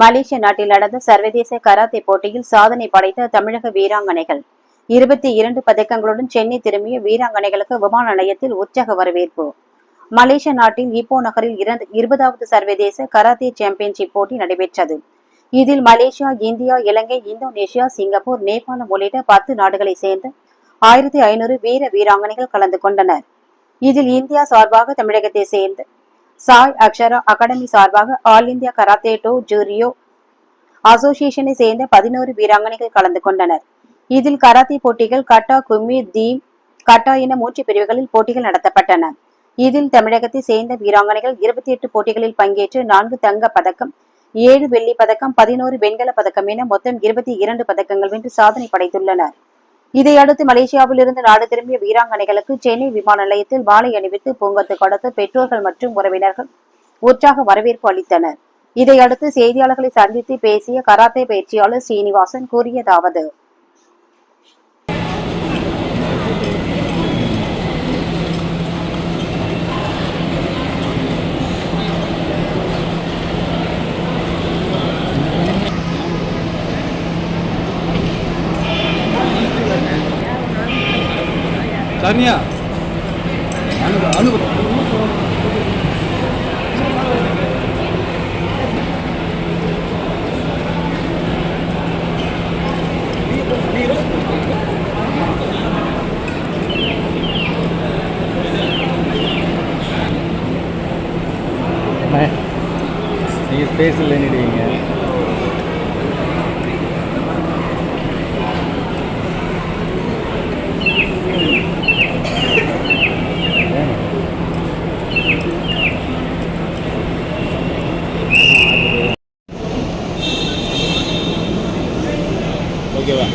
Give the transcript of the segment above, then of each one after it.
மலேசிய நாட்டில் நடந்த சர்வதேச கராத்தே போட்டியில் சாதனை படைத்த தமிழக வீராங்கனைகள். இருபத்தி இரண்டு பதக்கங்களுடன் சென்னை திரும்பிய வீராங்கனைகளுக்கு விமான நிலையத்தில் உற்சாக வரவேற்பு. மலேசிய நாட்டின் இப்போ நகரில் இரண்டு இருபதாவது சர்வதேச கராத்தே சாம்பியன்ஷிப் போட்டி நடைபெற்றது. இதில் Malaysia India Ilangai Indonesia Singapore Nepalam உள்ளிட்ட பத்து நாடுகளைச் சேர்ந்த ஆயிரத்தி ஐநூறு வீர வீராங்கனைகள் கலந்து கொண்டனர். இதில் இந்தியா சார்பாக தமிழகத்தை சேர்ந்த சாய் அக்ஷரா அகாடமி சார்பாக ஆல் இந்தியா கராத்தே டோ ஜூரியோ அசோசியேஷனை சேர்ந்த பதினோரு வீராங்கனைகள் கலந்து கொண்டனர். இதில் கராத்தே போட்டிகள் கட்டா கும்மி தீம் கட்டா என மூன்று பிரிவுகளில் போட்டிகள் நடத்தப்பட்டன. இதில் தமிழகத்தை சேர்ந்த வீராங்கனைகள் இருபத்தி எட்டு போட்டிகளில் பங்கேற்று நான்கு தங்க பதக்கம் ஏழு வெள்ளி பதக்கம் பதினோரு வெண்கல பதக்கம் என மொத்தம் இருபத்தி இரண்டு பதக்கங்கள் வென்று சாதனை படைத்துள்ளனர். இதையடுத்து மலேசியாவில் இருந்து நாடு திரும்பிய வீராங்கனைகளுக்கு சென்னை விமான நிலையத்தில் மாலை அணிவித்து பூங்கத்து கொடுத்து பெற்றோர்கள் மற்றும் உறவினர்கள் உற்சாக வரவேற்பு அளித்தனர். இதையடுத்து செய்தியாளர்களை சந்தித்து பேசிய கராத்தே பயிற்சியாளர் சீனிவாசன் கூறியதாவது தனியா அனுபவம் அனுப நீங்கள் ஸ்பேஸ் இல்லைன்னு ஓகேவா?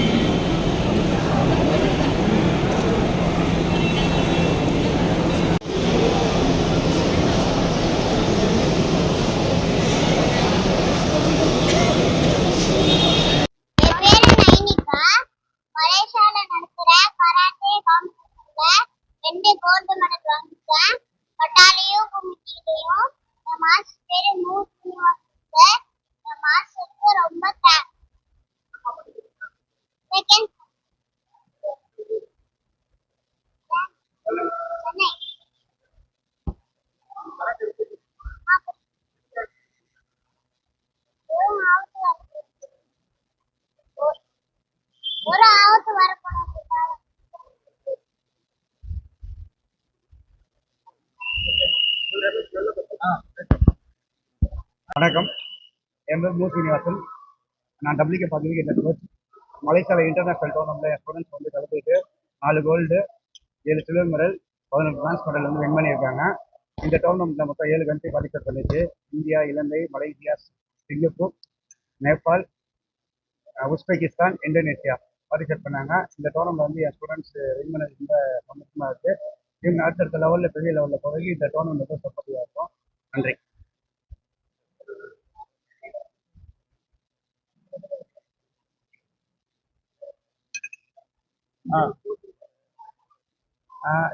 நடக்கிற ரெண்டு கோல்டு மெடல் வாங்கியிருக்கேன் பட்டாலியும் கும்மிட்டிலையும் என் மாஸ்டர் பேரு மூ சீனிவாசன் என் மாஸ்டருக்கு ரொம்ப தேங்க்ஸ் செகண்ட் சென்னை ஒரு ஆவத்து வரப்போகுது. ஒரு- ஒரு ஆவத்து வரப்போகுது வணக்கம். என் பேர் ப்ளூ சீனிவாசன். நான் டபிள்யூகே பத்திரிகை கோச் மலேசியாவில் இன்டர்நேஷனல் டோர்னமெண்ட்டில் என் ஸ்டூடெண்ட்ஸ் வந்து கலந்துட்டு நாலு கோல்டு ஏழு சில்வர் மெடல் பதினெட்டு பிரான்ஸ் மெடல் வந்து வின் பண்ணியிருக்காங்க. இந்த டோர்னமெண்ட்டில் மொத்தம் ஏழு கண்ட்ரி பார்ட்டிசிபேட் பண்ணிச்சு. India Ilangai Malaysia Singapore Nepal Uzbekistan Indonesia participate பண்ணாங்க. இந்த டோர்னமெண்ட் வந்து என் ஸ்டூடெண்ட்ஸ் வின் பண்ணது ரொம்ப சந்தோஷமாக இருக்குது இவங்க அடுத்தடுத்த லெவலில் பெரிய லெவலில் போய் இந்த டோர்னமெண்ட் வந்து சப்போர்ட்டிவாக இருக்கும் நன்றி.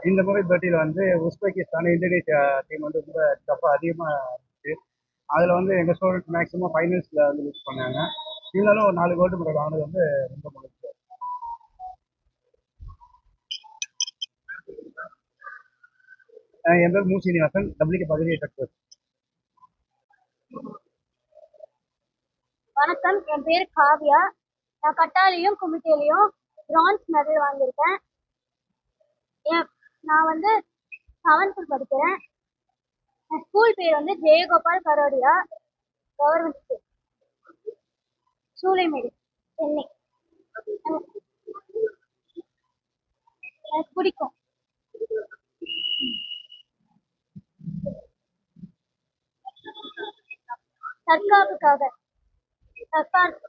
இந்த முறை போட்டியில் வந்து உஸ்பெகிஸ்தான் இந்தோனேஷியா டீம் வந்து ரொம்ப டஃப்பாக அதிகமாக இருந்துச்சு. அதில் வந்து எங்கள் ஸ்டூடெண்ட் மேக்ஸிமம் ஃபைனல்ஸில் வந்து யூஸ் பண்ணாங்க. இருந்தாலும் ஒரு நாலு கோல்டு மெடல் ஆனது வந்து ரொம்ப முடிச்சு என் பேர் மூ. சீனிவாசன். டபிள்யூ பகுதியை டக்டர் வணக்கம். என் பேர் காவ்யா. நான் கட்டாலையும் குமிட்டேலையும் பிரான்ஸ் மெடல் வாங்கியிருக்கேன். என் நான் வந்து செவன்த்து படிக்கிறேன். என் ஸ்கூல் பேர் வந்து ஜெயகோபால் கரோடியா கவர்மெண்ட் ஸ்கூல் சூளைமேடு சென்னை. எனக்கு பிடிக்கும். தற்காப்புக்காக தற்காப்பு.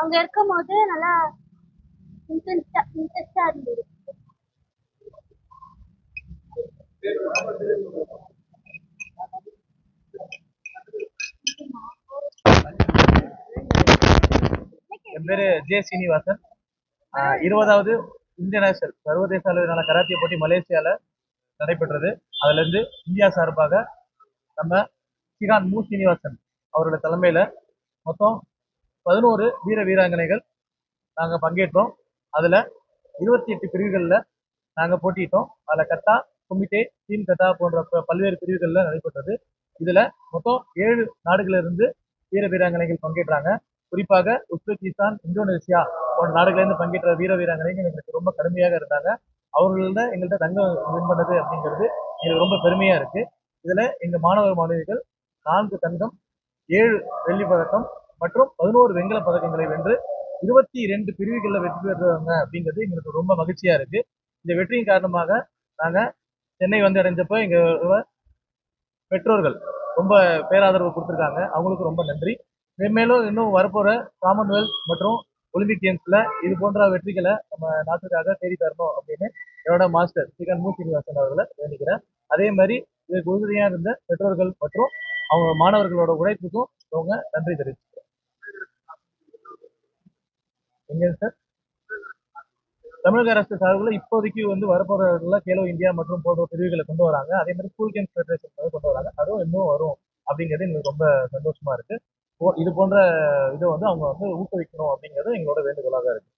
அங்க இருக்கும்போது நல்லா இன்ட்ரெஸ்டா இன்ட்ரெஸ்டா இருந்தது. என் பேரு ஜே சீனிவாசன். இருபதாவது இன்டர்நேஷனல் சர்வதேச அளவிலான கராத்தே போட்டி மலேசியால நடைபெற்றது. அதுல இருந்து இந்தியா சார்பாக நம்ம சிகான் மு. சீனிவாசன் அவரோட தலைமையில் மொத்தம் பதினோரு வீர வீராங்கனைகள் நாங்கள் பங்கேற்றோம். அதில் இருபத்தி எட்டு பிரிவுகளில் நாங்கள் போட்டியிட்டோம். அதில் கட்டா குமிட்டே டீம் கத்தா போன்ற ப- பல்வேறு பிரிவுகளில் நடைபெற்றது. இதில் மொத்தம் ஏழு நாடுகளிலிருந்து வீர வீராங்கனைகள் பங்கேற்றாங்க. குறிப்பாக உஸ்பெகிஸ்தான் இந்தோனேசியா போன்ற நாடுகளிலிருந்து பங்கேற்ற வீர வீராங்கனைகள் எங்களுக்கு ரொம்ப கடுமையாக இருந்தாங்க. அவர்கள எங்கள்கிட்ட தங்கம் வின் பண்ணது அப்படிங்கிறது எங்களுக்கு ரொம்ப பெருமையாக இருக்குது இதில் எங்கள் மாணவர் மாணவிகள் நான்கு தங்கம் ஏழு வெள்ளி பதக்கம் மற்றும் பதினோரு வெண்கல பதக்கங்களை வென்று இருபத்தி இரண்டு பிரிவுகளில் வெற்றி பெறுறாங்க அப்படிங்கிறது எங்களுக்கு ரொம்ப மகிழ்ச்சியா இருக்கு. இந்த வெற்றியின் காரணமாக நாங்கள் சென்னை வந்து அடைஞ்சப்போ எங்கள் பெற்றோர்கள் ரொம்ப பேராதரவு கொடுத்துருக்காங்க. அவங்களுக்கு ரொம்ப நன்றி. மேன்மேலும் இன்னும் வரப்போகிற காமன்வெல்த் மற்றும் ஒலிம்பிக் கேம்ஸில் இது போன்ற வெற்றிகளை நம்ம நாட்டுக்காக தேடி தரணும் அப்படின்னு என்னோட மாஸ்டர் ஸ்ரீகாந்த் மு சீனிவாசன் அவர்களை வேண்டிக்கிறேன். அதே மாதிரி இதுக்கு உறுதியாக இருந்த பெற்றோர்கள் மற்றும் அவங்க மாணவர்களோட உழைப்புக்கும் அவங்க நன்றி தெரிவிச்சுக்கிறேன் எங்க சார் தமிழக அரசு சார்பில் இப்போதைக்கு வந்து வரப்போறதுல கேலோ இந்தியா மற்றும் போன்ற பிரிவுகளை கொண்டு வராங்க. அதே மாதிரி ஸ்கூல் கேம்ஸ் ஃபெடரேஷன் கொண்டு வராங்க. அதுவும் இன்னும் வரும் அப்படிங்கிறது எங்களுக்கு ரொம்ப சந்தோஷமா இருக்கு. இது போன்ற இதை வந்து அவங்க வந்து ஊக்குவிக்கணும் அப்படிங்கிறது எங்களோட வேண்டுகோளாக இருக்கு.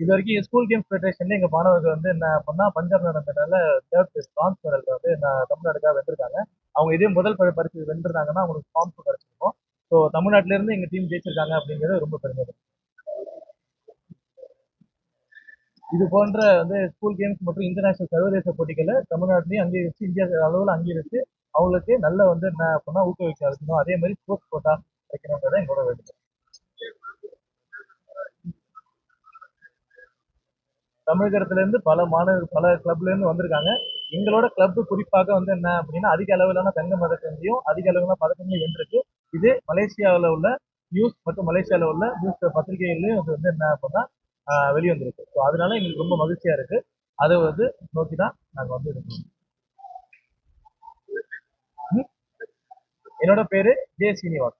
இது வரைக்கும் ஸ்கூல் கேம்ஸ் ஃபெடரேஷன்ல எங்க மாணவர்கள் வந்து என்ன பண்ணா பஞ்சாப் நடந்ததுனால தேர்ட் பிரான்ஸ் மெடல் வந்து தமிழ்நாடுக்காக வென்றிருக்காங்க. அவங்க இதே முதல் பரிசு வென்றிருந்தாங்கன்னா அவங்களுக்கு ஃபார்ம்ஸ் கிடைச்சிருக்கும். ஸோ தமிழ்நாட்டில இருந்து எங்க டீம் ஜெயிச்சிருக்காங்க அப்படிங்கிறது ரொம்ப பெருமை இது போன்ற வந்து ஸ்கூல் கேம்ஸ் மற்றும் இன்டர்நேஷனல் சர்வதேச போட்டிகளை தமிழ்நாட்டிலையும் அங்கீகரித்து இந்தியா அளவில் அங்கீகரித்து அவங்களுக்கு நல்ல வந்து என்ன அப்படின்னா ஊக்குவிக்க அதே மாதிரி ஸ்போர்ட்ஸ் கோட்டா வைக்கணுன்றதை எங்களோட வேண்டுகோள். தமிழகத்திலேருந்து பல மாணவர் பல கிளப்லேருந்து வந்திருக்காங்க. எங்களோட கிளப் குறிப்பாக வந்து என்ன அப்படின்னா அதிக அளவிலான தங்க மதக்கங்களையும் அதிக அளவிலான பதக்கங்களையும் வென்றிருக்கு. இது மலேசியாவில் உள்ள நியூஸ் மற்றும் மலேசியாவில் உள்ள நியூஸ் பத்திரிகைகள்லையும் வந்து என்ன அப்படின்னா வெளிவந்திருக்கு. ஸோ அதனால எங்களுக்கு ரொம்ப மகிழ்ச்சியா இருக்கு. அதை வந்து நோக்கி தான் நாங்கள் வந்து இருக்கோம் ம்? என்னோட பேரு ஜே சீனிவாஸ்